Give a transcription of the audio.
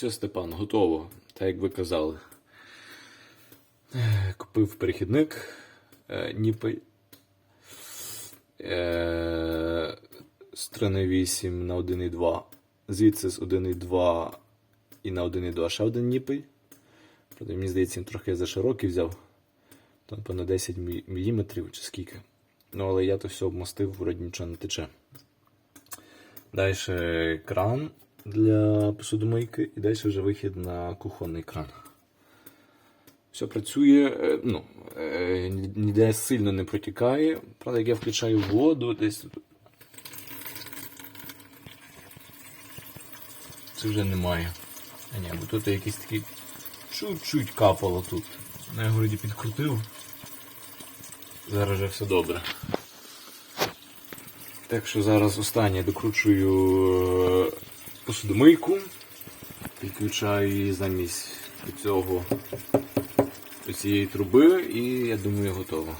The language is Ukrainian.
Все, Степан, готово. Так як ви казали. Купив перехідник е, Ніпель. З 3.8 на 1.2. Звідси з 1.2 і на 1.2 ще один Ніпель. Правда, мені здається, він трохи заширокий взяв. Там понад 10 мм чи скільки. Ну, але я то все обмостив, вроді нічого не тече. Далі кран для посудомийки і далі вже вихід на кухонний кран. Все працює, е, ну, е, ніде сильно не протікає. Правда, як я включаю воду, десь. Це вже немає. А ні, бо тут якийсь такий чуть-чуть капало тут. Ну, я вроді підкрутив. Зараз вже все добре. Так що зараз останнє докручую е, посудомийку, підключаю її замість цього цієї труби і я думаю готово.